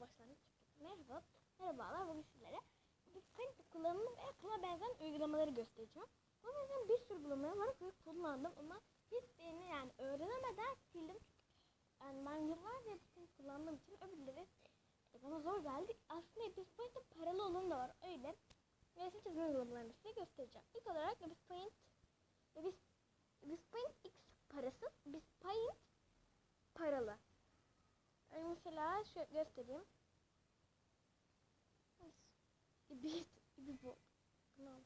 başlangıç. Merhaba. Merhabalar. Bugün sizlere Paint kullanımı ve buna benzer uygulamaları göstereceğim. Buna benzer bir sürü uygulama var ve kullandım ama hiçbirini yani öğrenemeden sildim. Yani ben yıllarca hepsini kullandığım için öbürleri bana zor geldi. Aslında Paint'te paralı olanı da var. Öyle. Resim çizme uygulamalarını size göstereceğim. İlk olarak Epis Paint Paint X parası Epis Paint paralı. Yani mesela şöyle göstereyim. Ibis, ibis bu. Ne oldu?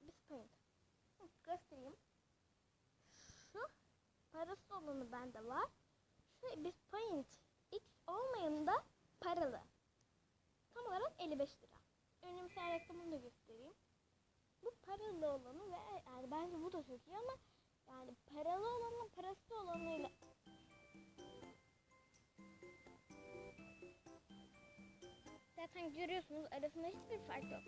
Ibis paint. Göstereyim. Şu parası olanı bende var. Şu ibis paint X olmayanı da paralı. Tam olarak 55 lira. Önce mesela reklamını da göstereyim. Bu paralı olanı ve yani bence bu da çok iyi ama yani paralı olanla parasız olanıyla Zaten görüyorsunuz arasında hiçbir fark yok.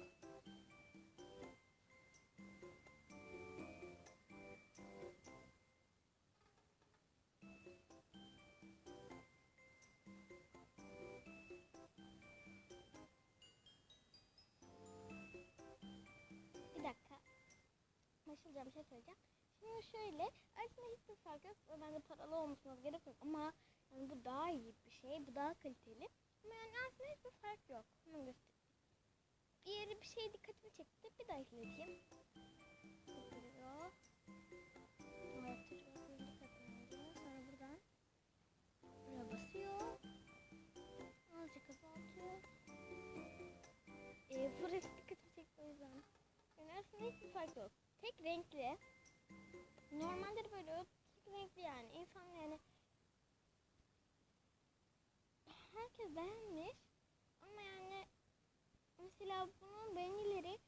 Bir dakika. Başlayacağım bir şey söyleyeceğim. Şimdi şöyle arasında hiçbir fark yok. Bence paralı olmasına gerek yok ama yani bu daha iyi bir şey. Bu daha kaliteli. Ama yani aslında hiçbir fark yok. Hemen göstereyim. Bir yere bir şey dikkatimi çekti. Bir daha izleyeyim. Dikkatimi alıyor. Sonra buradan buraya basıyor. Azıcık kapatıyor. Ee, dikkatimi çekti. Yani aslında fark yok. Tek renkli. Normalde de böyle tek renkli yani. İnsan yani herkes beğenmiş. Ama yani mesela bunun beğenileri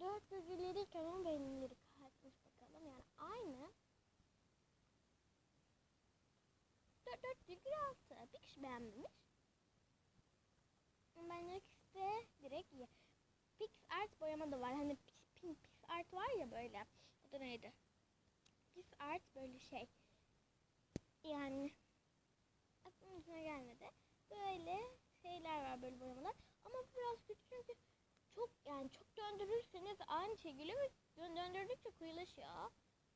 4 virgülleriyken onun beğenileri kaçmış bakalım. Yani aynı. 4 4,6 bir kişi beğenmemiş. Ben ikisi direkt iyi. Pix Art boyama da var. Hani Pix, Pix Art var ya böyle. O da neydi? Pix Art böyle şey. Yani aklımıza gelmedi böyle şeyler var böyle boyamalar. Ama biraz kötü çünkü çok yani çok döndürürseniz aynı geliyor ve dö- döndürdükçe koyulaşıyor.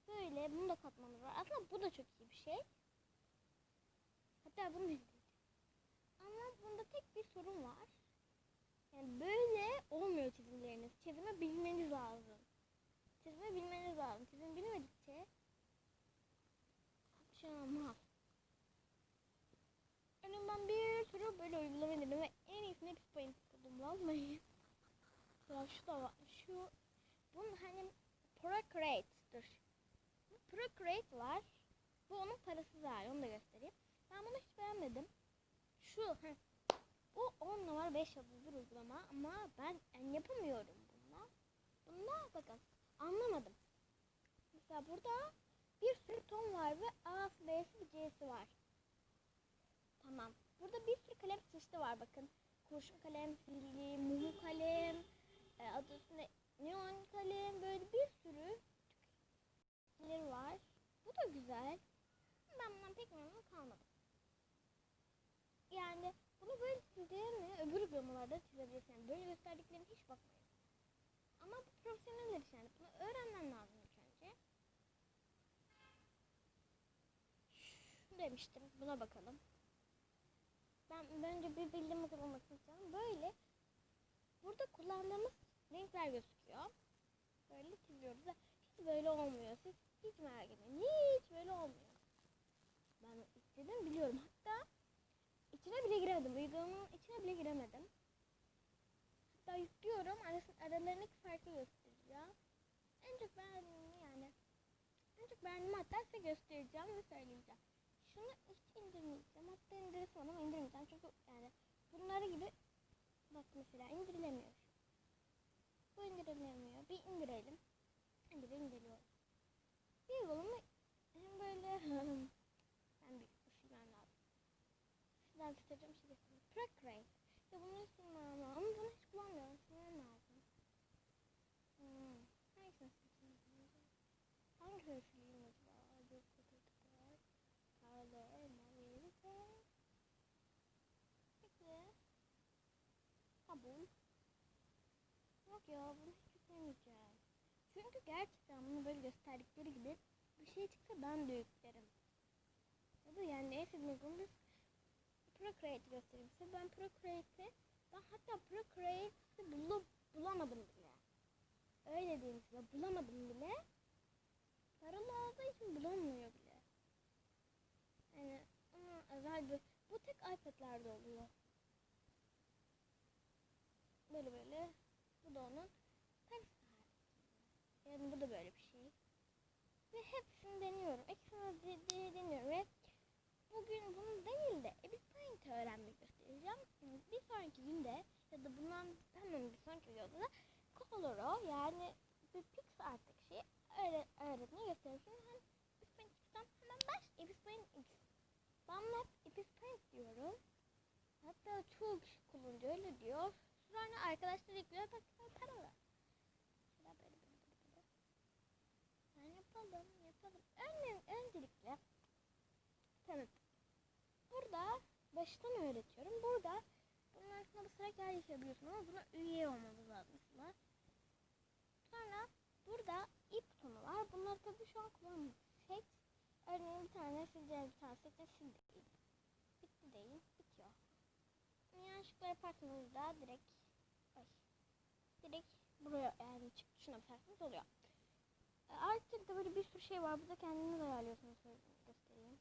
Böyle bunu da katmanı var. Aslında bu da çok iyi bir şey. Hatta bunu da Ama bunda tek bir sorun var. Yani böyle olmuyor çizimleriniz. Çizimi bilmeniz lazım. Çizimi bilmeniz lazım. Çizimi bilmedikçe şey olmaz. Böyle uygulama dedim ve en iyisini payını buldum vallahi. Ya şu da var. Şu bunun hani Procreate'dir. Bu Procreate var. Bu onun parasız hali. Onu da göstereyim. Ben bunu hiç beğenmedim. Şu heh. Bu 10 numara 5 yıldız bir uygulama ama ben yani yapamıyorum bununla. Bunda bakın anlamadım. Mesela burada bir sürü ton var ve A'sı B'si C'si var. Tamam. Burada bir sürü kalem çeşidi var bakın. Kurşun kalem, filli, mum kalem, e, adı üstünde neon kalem böyle bir sürü türleri var. Bu da güzel. Ben bundan pek memnun kalmadım. Yani bunu böyle çizeceğini öbür uygulamalarda çizebilirsin. Böyle gösterdiklerine hiç bakmayın. Ama bu profesyonel iş yani. Bunu öğrenmen lazım ilk önce. Şunu demiştim. Buna bakalım. Ben önce bir bildiğim olmasını istiyorum. Böyle burada kullandığımız renkler gözüküyor. Böyle çiziyoruz hiç böyle olmuyor. Siz hiç merak etmeyin. Hiç böyle olmuyor. Ben istedim biliyorum. Hatta içine bile giremedim. Uygulamanın içine bile giremedim. Hatta yüklüyorum. Aralarındaki farkı göstereceğim. En çok beğendiğim yani. En çok beğendiğimi hatta size göstereceğim ve söyleyeceğim. Şunu hiç indirmeyeceğim. Hatta indirirsin ama indirmeyeceğim. Çünkü yani bunları gibi bak mesela indirilemiyor. Bu indirilemiyor. Bir indirelim. Hadi bir indiriyorum. Bir uygulama hem böyle ben bir silmem lazım. Sizden tutacağım şey göstereyim. Procreate. Ya bunu silmem lazım. Ama bunu hiç kullanmıyorum. Silmem lazım. Hmm. Hangisini sileyim acaba? Yok, yok, yok. Color, mavi, yükledim. Yok ya bunu hiç yüklemeyeceğim. Çünkü gerçekten bunu böyle gösterdikleri gibi bir şey çıksa ben de yüklerim. Ya da yani neyse bilmiyorum Procreate göstereyim size. Ben Procreate'i ben hatta Procreate'i bulup bulamadım bile. Öyle diyeyim size bulamadım bile. Paralı olduğu için bulamıyor bile. Yani ama özel bir bu tek iPad'lerde oluyor. Böyle böyle. Bu da onun hali. Yani bu da böyle bir şey. Ve hepsini deniyorum. Ekstra de, de, deniyorum ve bugün bunu değil de Epic öğrenmek göstereceğim. Bir sonraki günde ya da bundan hemen bir sonraki videoda da Color'u yani bir PixArt'taki şeyi öğre öğretmeyi göstereceğim. Hem Epic Paint hemen baş Epic Paint X. Ben hep Epic diyorum. Hatta kişi kullanıcı öyle diyor. Sonra arkadaşlar ekliyor bakın paralı. Şöyle böyle böyle böyle böyle. Yani yapalım yapalım. Önce, öncelikle Tamam. Burada baştan öğretiyorum. Burada bunun altına basarak yer yaşayabiliyorsun ama buna üye olmamız lazım. Sonra burada ip butonu var. Bunları tabii şu an kullanmıyoruz. Seç. Örneğin bir tane sileceğiz bir tane seçin sil değil. Bitti değil. Bitiyor. Yanlışlıkla yaparsanız da direkt ay, direkt buraya yani çık tuşuna basarsanız oluyor. E, Artık da böyle bir sürü şey var. Burada kendiniz ayarlıyorsunuz. Göstereyim.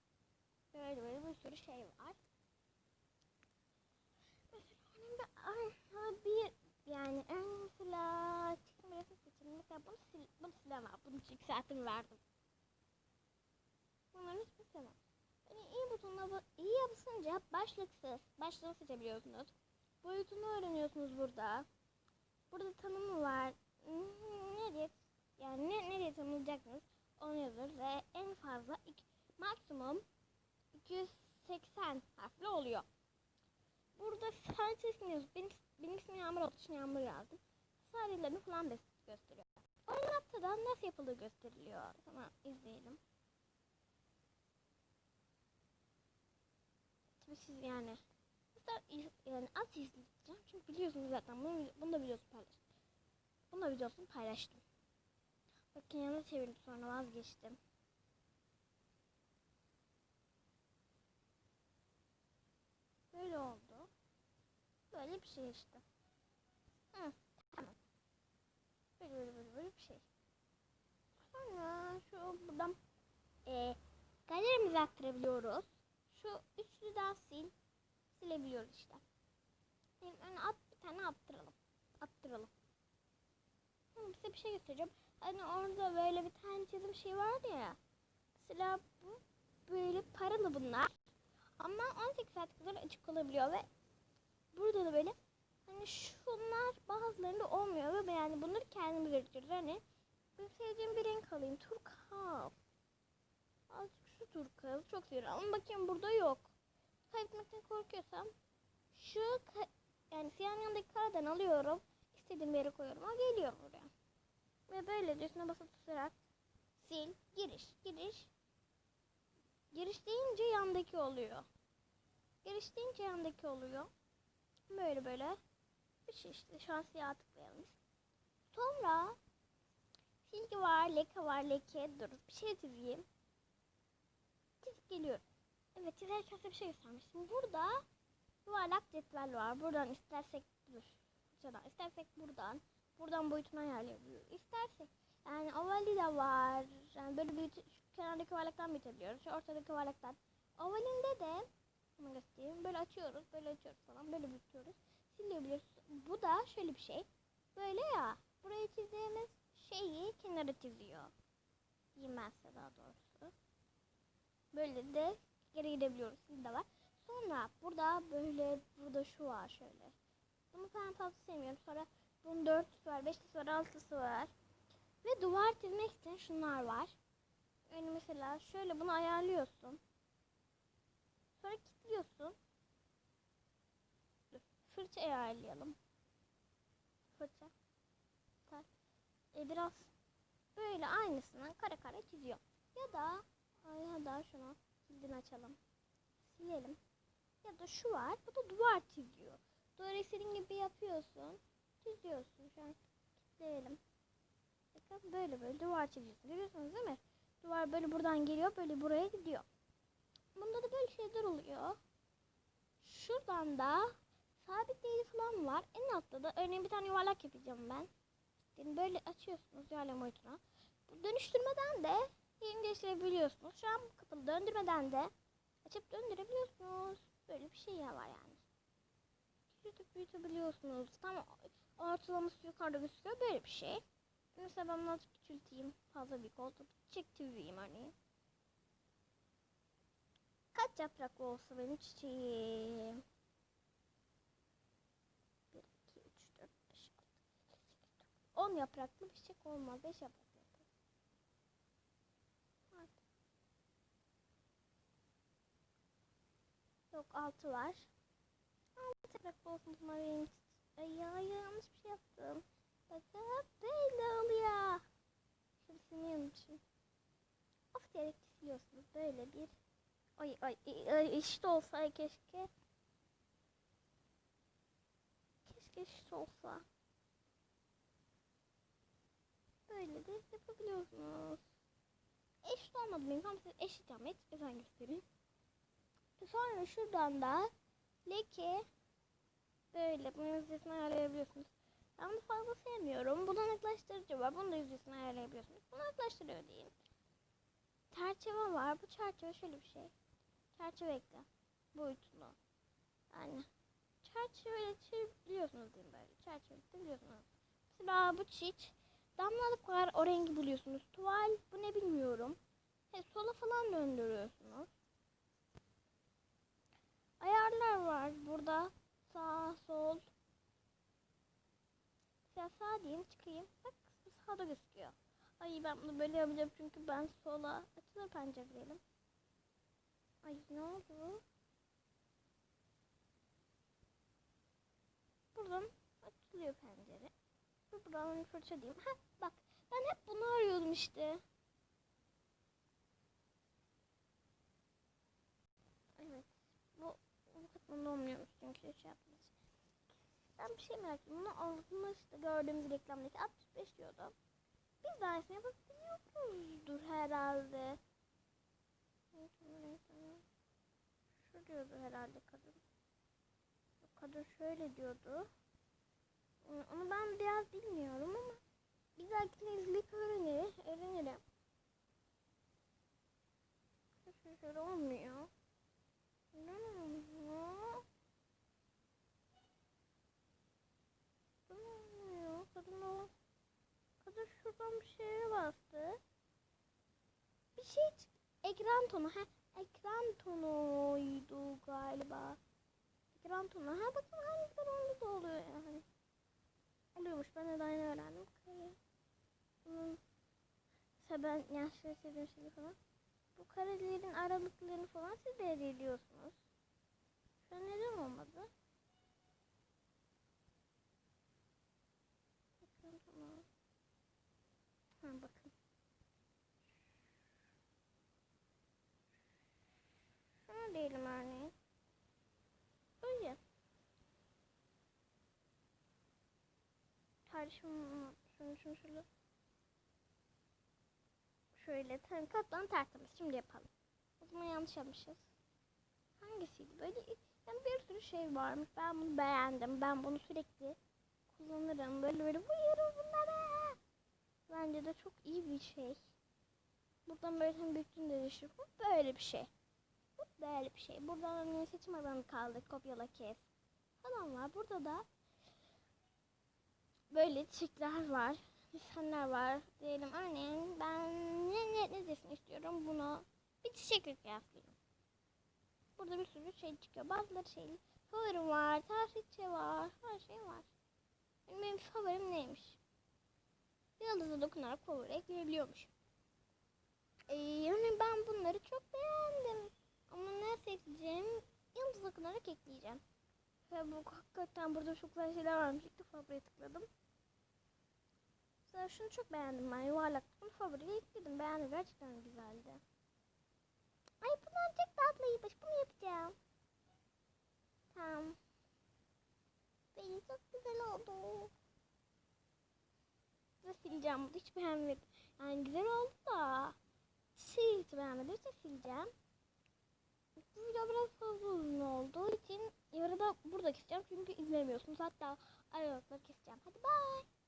Böyle böyle bir sürü şey var. Mesela örneğin bir, yani örneğin mesela resim seçelim. Mesela bunu, sil, bunu silemem. İki saatimi verdim. Bunların hiçbirini silemem. Yani iyi butonuna iyi basınca başlıksız başlığı seçebiliyorsunuz. Boyutunu öğreniyorsunuz burada. Burada tanımı var. Ne yani ne, nereye tanımlayacaksınız onu yazır ve en fazla iki, maksimum 280 harfli oluyor. Burada sadece ismini benim, benim ismim Yağmur olduğu için Yağmur yazdım. Sarılarını falan gösteriyor. Oynat'ta da nasıl yapıldığı gösteriliyor. Tamam izleyelim. Tabii siz yani İz- yani az izleyeceğim çünkü biliyorsunuz zaten bunu, bunu da videosunu paylaştım. Bunu da videosunu paylaştım. Bakın yana çevirdim sonra vazgeçtim. Böyle oldu. Böyle bir şey işte. Hı, tamam. Böyle böyle böyle böyle bir şey. Sonra şu buradan e, galerimizi aktarabiliyoruz. Şu üçlüden sil. Silebiliyoruz işte. Yani at, bir tane attıralım. Attıralım. Hı, size bir şey göstereceğim. Hani orada böyle bir tane çizim şey vardı ya. Mesela bu böyle paralı bunlar. Ama 18 saat kadar açık olabiliyor ve burada da böyle hani şunlar bazılarında olmuyor ve yani bunları kendimiz üretiyoruz. Hani ben sevdiğim bir renk alayım. Turkuaz. Azıcık şu turkuazı çok seviyorum. Ama bakayım burada yok. Kaybetmekten korkuyorsam şu yani siyahın yanındaki karadan alıyorum. İstediğim yere koyuyorum. O geliyor buraya. Ve böyle üstüne basıp tutarak sil, giriş, giriş. Giriş deyince yandaki oluyor. Giriş deyince yandaki oluyor. Böyle böyle. Bir şey işte. Şu an siyah tıklayalım. Sonra silgi var, leke var, leke. Dur bir şey çizeyim. Çizip geliyorum. Evet çizerken size bir şey göstermiştim. Burada yuvarlak cetvel var. Buradan istersek dur. Şuradan istersek buradan. Buradan boyutunu ayarlayabiliyoruz. İstersek yani ovali de var. Yani böyle büyüt, şu kenardaki yuvarlaktan büyütebiliyoruz. Şu ortadaki yuvarlaktan. Ovalinde de hemen göstereyim. Böyle açıyoruz. Böyle açıyoruz falan. Böyle büyütüyoruz. Silebiliyoruz. Bu da şöyle bir şey. Böyle ya. Buraya çizdiğimiz şeyi kenara çiziyor. Diyeyim ben size daha doğrusu. Böyle de geri gidebiliyoruz. Şimdi var. Sonra burada böyle burada şu var şöyle. Bunu ben fazla sevmiyorum. Sonra bunun dörtlüsü var, beşlisi var, altlısı var. Ve duvar çizmek için şunlar var. Yani mesela şöyle bunu ayarlıyorsun. Sonra kilitliyorsun. Dur, fırça ayarlayalım. Fırça. Tel. E, biraz böyle aynısından kare kare çiziyor. Ya da ya da şunu kilidini açalım. Silelim. Ya da şu var. Bu da duvar çiziyor. Duvarı istediğin gibi yapıyorsun. Çiziyorsun. Şu an kitleyelim. Bakın böyle böyle duvar çiziyorsun. Görüyorsunuz değil mi? Duvar böyle buradan geliyor. Böyle buraya gidiyor. Bunda da böyle şeyler oluyor. Şuradan da sabitleyici falan var. En altta da örneğin bir tane yuvarlak yapacağım ben. Böyle açıyorsunuz yuvarlak boyutuna. Bu dönüştürmeden de yerini değiştirebiliyorsunuz. Şu an bu kapalı döndürmeden de açıp döndürebiliyorsunuz. Böyle bir şey var yani. Küçültüp büyütebiliyorsunuz. Tam ortalaması yukarıda gözüküyor. Böyle bir şey. Mesela ben azıcık küçülteyim. Fazla büyük oldu. Çiçek çizeyim örneğin. Kaç yapraklı olsa benim çiçeğim? 1, 2, 3, 4, 5, 6, 7, 8, 9, 10 yapraklı bir çiçek olmaz. 5 yapraklı yapalım. Hadi. Yok 6 var. 6 yapraklı olsun bunlar benim ya yanlış bir şey yaptım. Bakın böyle oluyor. Şurasını yanmışım. Of diyerek siliyorsunuz. Böyle bir Ay ay ay, eşit olsa keşke. Keşke eşit olsa. Böyle de yapabiliyorsunuz. Eşit olmadı benim ama siz eşit yapmayı özen gösterin. Sonra şuradan da leke böyle bunun yüzdesini ayarlayabiliyorsunuz. Ben bunu fazla sevmiyorum. Bulanıklaştırıcı var. Bunu da yüzdesini ayarlayabiliyorsunuz. Bulanıklaştırıyor diyeyim. Çerçeve var. Bu çerçeve şöyle bir şey. Çerçeve ekle. Boyutunu. Yani çerçeveletiriyorsunuz diyeyim böyle. Çerçeveletiriyorsunuz. Mesela bu çiç. Damlalık var. O rengi buluyorsunuz. Tuval. Bu ne bilmiyorum. He, sola falan döndürüyorsunuz. Ayarlar var burada. Sağ, sol. Mesela sağ diyeyim çıkayım. Bak sağda gözüküyor. Ay ben bunu böyle yapacağım çünkü ben sola açılır pencere diyelim. Ay ne oldu? Buradan açılıyor pencere. Buradan fırça diyeyim. Ha bak ben hep bunu arıyordum işte. Evet. Bu bu katmanda olmuyormuş çünkü şey yapmış. Ben bir şey merak ettim. Bunu almıştı gördüğümüz reklamdaki 65 diyordu. Bir tanesini yapabiliyoruzdur herhalde. Şu diyordu herhalde kadın. Kadın şöyle diyordu. Onu ben biraz bilmiyorum ama bir dahakine izleyip öğrenirim. öğrenirim. Şöyle olmuyor. Neden olmuyor? Neden olmuyor? Kadın o. Kadın şuradan bir şeye bastı. Bir şey çıktı. Ekran tonu. Ha, ekran tonuydu galiba. Ekran tonu. Ha bakın hangi onda da oluyor yani. Oluyormuş. Ben de yeni öğrendim. Kare. Bunun mesela ben yaşlı istediğim şey falan. Bu karelerin aralıklarını falan siz belirliyorsunuz. Şu an neden olmadı? Ekran tonu. Ha bakın. Şunu diyelim örneğin. Böyle. Kardeşim şunu şunu şöyle. Şöyle tam katlan tertemiz. Şimdi yapalım. O zaman yanlış yapmışız. Hangisiydi? Böyle yani bir sürü şey varmış. Ben bunu beğendim. Ben bunu sürekli kullanırım. Böyle böyle uyuyorum bunlara. Bence de çok iyi bir şey. Buradan böyle hem büyüklüğünü de. Bu böyle bir şey. Böyle bir şey. Buradan örneğin seçim alanı kaldı. Kopyala kes. Falan var. Burada da böyle çiçekler var. insanlar var. Diyelim örneğin ben ne ne ne desin istiyorum bunu bir çiçekle kıyaslayayım. Burada bir sürü şey çıkıyor. Bazıları şey favorim var, tarihçe var, her şey var. Benim favorim neymiş? Yıldıza dokunarak favori ekleyebiliyormuş. Ee, yani ben bunları çok beğendim. Ama ne seçeceğim? Yıldız dokunarak ekleyeceğim. Ve bu hakikaten burada çok güzel şeyler varmış. İlk defa buraya tıkladım. Mesela şunu çok beğendim ben. Yuvarlak. Bunu favoriye ekledim. Beğendim. Gerçekten güzeldi. Ay bunlar çok tatlıymış. Bunu yapacağım. Tamam. çok güzel oldu. Ve sileceğim hiç beğenmedim. Yani güzel oldu da şey hiç beğenmedim için sileceğim. Bu video biraz fazla uzun olduğu için yarıda burada keseceğim çünkü izlemiyorsunuz. Hatta aralıkları keseceğim. Hadi bye.